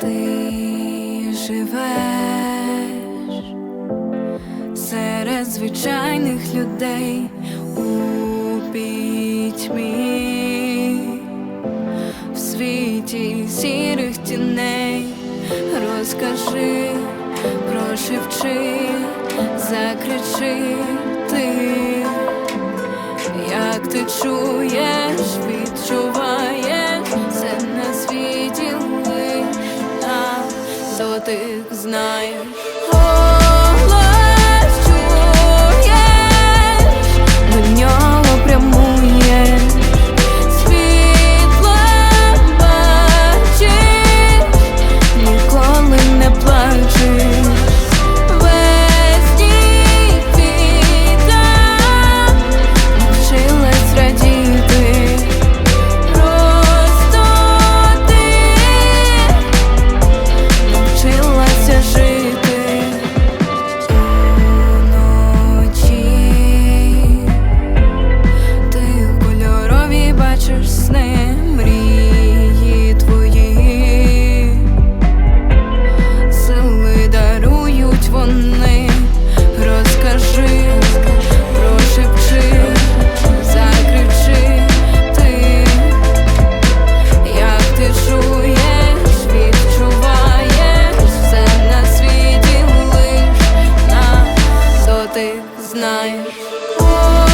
ти живеш серед звичайних людей у пітьмі, в світі сірих тіней, розкажи, прошивчи, закричи ти, як ти чуєш. night Oh.